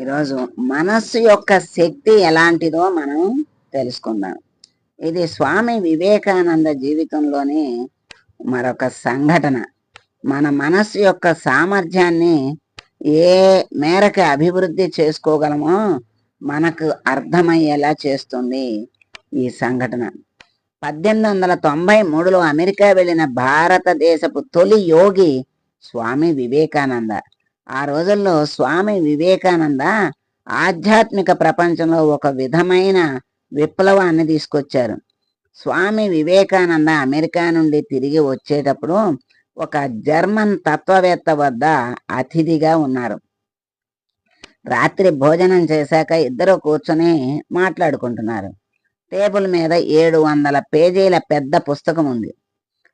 ఈరోజు మనస్సు యొక్క శక్తి ఎలాంటిదో మనం తెలుసుకుందాం. ఇది స్వామి వివేకానంద జీవితంలోని మరొక సంఘటన. మన మనస్సు యొక్క సామర్థ్యాన్ని ఏ మేరకు అభివృద్ధి చేసుకోగలమో మనకు అర్థమయ్యేలా చేస్తుంది ఈ సంఘటన. పద్దెనిమిది వందల తొంభై మూడులో అమెరికా వెళ్ళిన భారతదేశపు తొలి యోగి స్వామి వివేకానంద. ఆ రోజుల్లో స్వామి వివేకానంద ఆధ్యాత్మిక ప్రపంచంలో ఒక విధమైన విప్లవాన్ని తీసుకొచ్చారు. స్వామి వివేకానంద అమెరికా నుండి తిరిగి వచ్చేటప్పుడు ఒక జర్మన్ తత్వవేత్త వద్ద అతిథిగా ఉన్నారు. రాత్రి భోజనం చేశాక ఇద్దరు కూర్చొని మాట్లాడుకుంటున్నారు. టేబుల్ మీద ఏడు వందల పేజీల పెద్ద పుస్తకం ఉంది.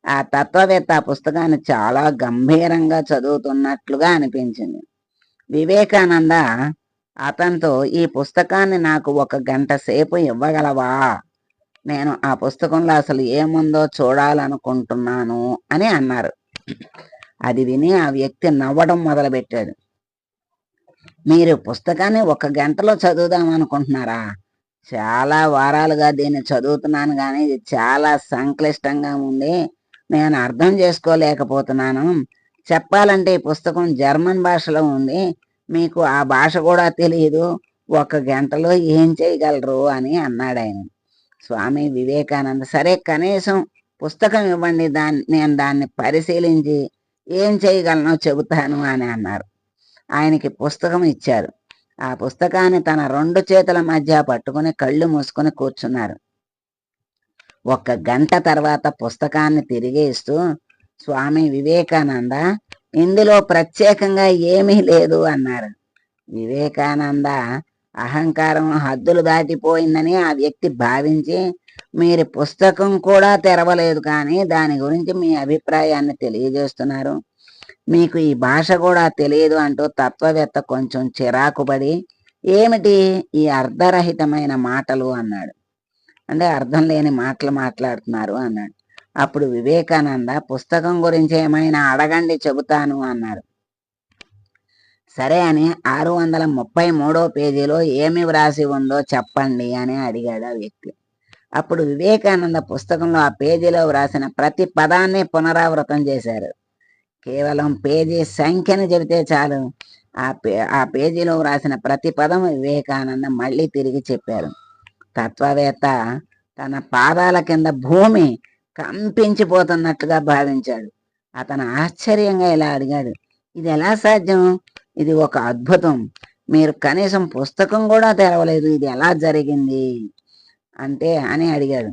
ఆ తత్వవేత్త ఆ పుస్తకాన్ని చాలా గంభీరంగా చదువుతున్నట్లుగా అనిపించింది. వివేకానంద అతనితో ఈ పుస్తకాన్ని నాకు ఒక గంట సేపు ఇవ్వగలవా? నేను ఆ పుస్తకంలో అసలు ఏముందో చూడాలనుకుంటున్నాను అని అన్నారు. అది విని ఆ వ్యక్తి నవ్వడం మొదలుపెట్టాడు. మీరు పుస్తకాన్ని ఒక గంటలో చదువుదాం అనుకుంటున్నారా? చాలా వారాలుగా దీన్ని చదువుతున్నాను కానీ ఇది చాలా సంక్లిష్టంగా ఉంది. నేను అర్థం చేసుకోలేకపోతున్నాను. చెప్పాలంటే ఈ పుస్తకం జర్మన్ భాషలో ఉంది. మీకు ఆ భాష కూడా తెలియదు ఒక గంటలో ఏం చేయగలరు అని అన్నాడు ఆయన. స్వామి వివేకానంద సరే కనీసం పుస్తకం ఇవ్వండి. దాన్ని నేను దాన్ని పరిశీలించి ఏం చేయగలనో చెబుతాను అని అన్నారు. ఆయనకి పుస్తకం ఇచ్చారు. ఆ పుస్తకాన్ని తన రెండు చేతుల మధ్య పట్టుకుని కళ్ళు మూసుకొని కూర్చున్నారు. ఒక గంట తర్వాత పుస్తకాన్ని తిరిగి ఇస్తూ స్వామి వివేకానంద ఇందులో ప్రత్యేకంగా ఏమీ లేదు అన్నారు. వివేకానంద అహంకారం హద్దులు దాటిపోయిందని ఆ వ్యక్తి భావించి మీరు పుస్తకం కూడా తెరవలేదు కానీ దాని గురించి మీ అభిప్రాయాన్ని తెలియజేస్తున్నారు. మీకు ఈ భాష కూడా తెలియదు అంటూ తత్వవేత్త కొంచెం చిరాకుపడి ఏమిటి ఈ అర్ధరహితమైన మాటలు అన్నాడు. అంటే అర్థం లేని మాటలు మాట్లాడుతున్నారు అన్నాడు. అప్పుడు వివేకానంద పుస్తకం గురించి ఏమైనా అడగండి చెబుతాను అన్నారు సరే అని ఆరు వందల ముప్పై మూడో పేజీలో ఏమి వ్రాసి ఉందో చెప్పండి అని అడిగాడు ఆ వ్యక్తి. అప్పుడు వివేకానంద పుస్తకంలో ఆ పేజీలో వ్రాసిన ప్రతి పదాన్ని పునరావృతం చేశారు. కేవలం పేజీ సంఖ్యను చెబితే చాలు. ఆ పే ఆ పేజీలో వ్రాసిన ప్రతి పదం వివేకానంద మళ్ళీ తిరిగి చెప్పారు. తత్వవేత్త తన పాదాల కింద భూమి కంపించిపోతున్నట్టుగా భావించాడు. అతను ఆశ్చర్యంగా ఇలా అడిగాడు ఇది ఎలా సాధ్యం? ఇది ఒక అద్భుతం. మీరు కనీసం పుస్తకం కూడా తెరవలేదు. ఇది ఎలా జరిగింది? అంటే అని అడిగాడు.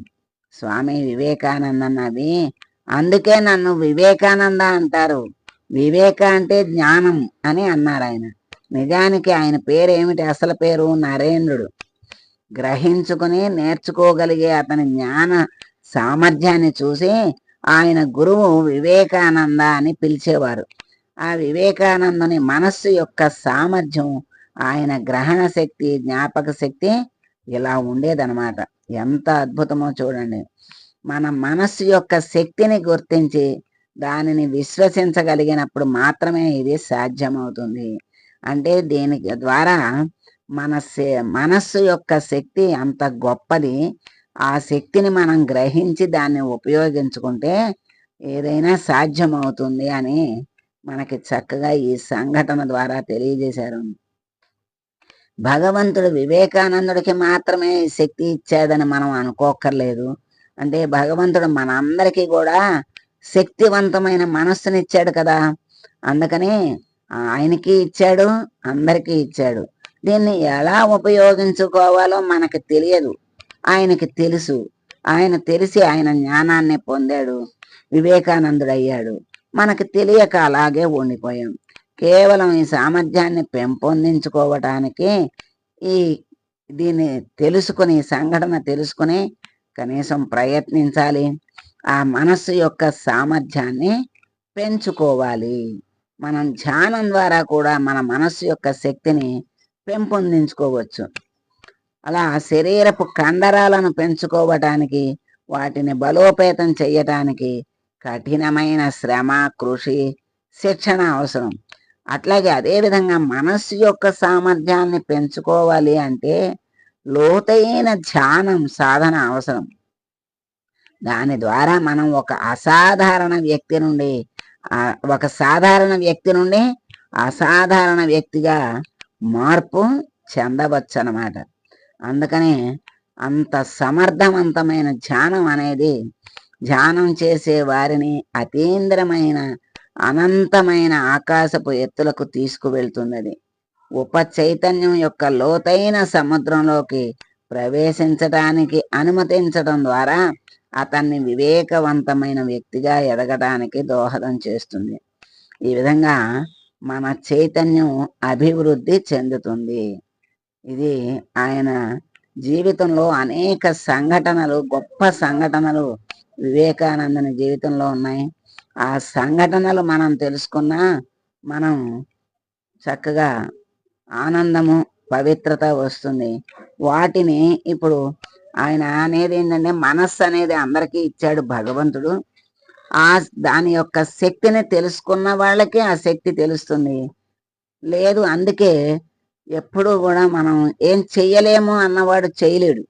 స్వామి వివేకానంద అన్నది అందుకే నన్ను వివేకానంద అంటారు. వివేక అంటే జ్ఞానం అని అన్నారు ఆయన. నిజానికి ఆయన పేరు ఏమిటి అసలు పేరు నరేంద్రుడు. గ్రహించుకుని నేర్చుకోగలిగే అతని జ్ఞాన సామర్థ్యాన్ని చూసి ఆయన గురువు వివేకానంద అని పిలిచేవారు. ఆ వివేకానందుని మనస్సు యొక్క సామర్థ్యం ఆయన గ్రహణ శక్తి జ్ఞాపక శక్తి ఇలా ఉండేదనమాట ఎంత అద్భుతమో చూడండి. మన మనస్సు యొక్క శక్తిని గుర్తించి దానిని విశ్వసించగలిగినప్పుడు మాత్రమే ఇది సాధ్యమవుతుంది. అంటే దీనికి ద్వారా మన మనస్సు యొక్క శక్తి అంత గొప్పది. ఆ శక్తిని మనం గ్రహించి దాన్ని ఉపయోగించుకుంటే ఏదైనా సాధ్యమవుతుంది అని మనకి చక్కగా ఈ సంఘటన ద్వారా తెలియజేశారు. భగవంతుడు వివేకానందుడికి మాత్రమే శక్తి ఇచ్చాడని మనం అనుకోక్కర్లేదు. అంటే భగవంతుడు మనందరికీ కూడా శక్తివంతమైన మనస్సునిచ్చాడు కదా. అందుకని ఆయనకి ఇచ్చాడు అందరికీ ఇచ్చాడు. దీన్ని ఎలా ఉపయోగించుకోవాలో మనకు తెలియదు. ఆయనకి తెలుసు. ఆయన తెలిసి ఆయన జ్ఞానాన్ని పొందాడు. వివేకానందుడు అయ్యాడు మనకు తెలియక అలాగే ఉండిపోయాం. కేవలం ఈ సామర్థ్యాన్ని పెంపొందించుకోవటానికి ఈ దీన్ని తెలుసుకుని సంఘటన తెలుసుకుని కనీసం ప్రయత్నించాలి. ఆ మనస్సు యొక్క సామర్థ్యాన్ని పెంచుకోవాలి. మనం ధ్యానం ద్వారా కూడా మన మనస్సు యొక్క శక్తిని పెంపొందించుకోవచ్చు. అలా శరీరపు కండరాలను పెంచుకోవటానికి వాటిని బలోపేతం చేయటానికి కఠినమైన శ్రమ కృషి శిక్షణ అవసరం. అట్లాగే అదేవిధంగా మనస్సు యొక్క సామర్థ్యాన్ని పెంచుకోవాలి అంటే లోతైన ధ్యానం సాధన అవసరం. దాని ద్వారా మనం ఒక అసాధారణ వ్యక్తి నుండి ఒక సాధారణ వ్యక్తి నుండి అసాధారణ వ్యక్తిగా మార్పు చెందవచ్చు అన్నమాట అందుకని అంత సమర్థవంతమైన ధ్యానం అనేది ధ్యానం చేసే వారిని అతీంద్రమైన అనంతమైన ఆకాశపు ఎత్తులకు తీసుకువెళ్తున్నది. ఉప చైతన్యం యొక్క లోతైన సముద్రంలోకి ప్రవేశించటానికి అనుమతించడం ద్వారా అతన్ని వివేకవంతమైన వ్యక్తిగా ఎదగడానికి దోహదం చేస్తుంది. ఈ విధంగా మన చైతన్యం అభివృద్ధి చెందుతుంది. ఇది ఆయన జీవితంలో అనేక సంఘటనలు గొప్ప సంఘటనలు వివేకానందని జీవితంలో ఉన్నాయి. ఆ సంఘటనలు మనం తెలుసుకున్నా మనం చక్కగా ఆనందము పవిత్రత వస్తుంది. వాటిని ఇప్పుడు ఆయన అనేది ఏంటంటే మనస్సు అనేది అందరికీ ఇచ్చాడు భగవంతుడు. ఆ దాని యొక్క శక్తిని తెలుసుకున్న వాళ్ళకి ఆ శక్తి తెలుస్తుంది. లేదు అందుకే ఎప్పుడు కూడా మనం ఏం చెయ్యలేము అన్నవాడు చేయలేడు.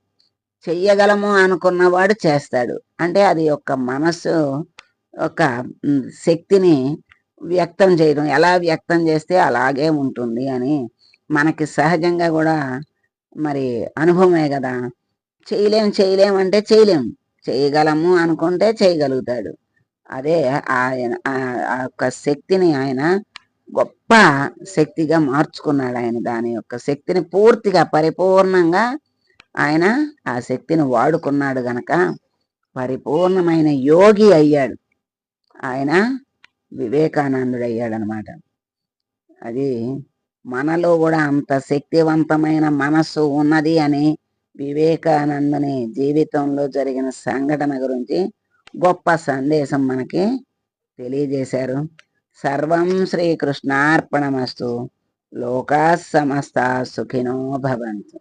చెయ్యగలము అనుకున్నవాడు చేస్తాడు. అంటే అది యొక్క మనసు ఒక శక్తిని వ్యక్తం చేయడం. ఎలా వ్యక్తం చేస్తే అలాగే ఉంటుంది అని మనకి సహజంగా కూడా మరి అనుభవమే కదా. చేయలేం చేయలేం అంటే చేయలేం. చేయగలము అనుకుంటే చేయగలుగుతాడు. అదే ఆయన ఆ యొక్క శక్తిని ఆయన గొప్ప శక్తిగా మార్చుకున్నాడు ఆయన దాని యొక్క శక్తిని పూర్తిగా పరిపూర్ణంగా ఆయన ఆ శక్తిని వాడుకున్నాడు గనక పరిపూర్ణమైన యోగి అయ్యాడు. ఆయన వివేకానందుడు అయ్యాడు అనమాట అది మనలో కూడా అంత శక్తివంతమైన మనస్సు ఉన్నది అని వివేకానందని జీవితంలో జరిగిన సంఘటన గురించి గొప్ప సందేశం మనకి తెలియజేశారు. సర్వం శ్రీకృష్ణార్పణమస్తు. లోకా సమస్త సుఖినో భవంతు.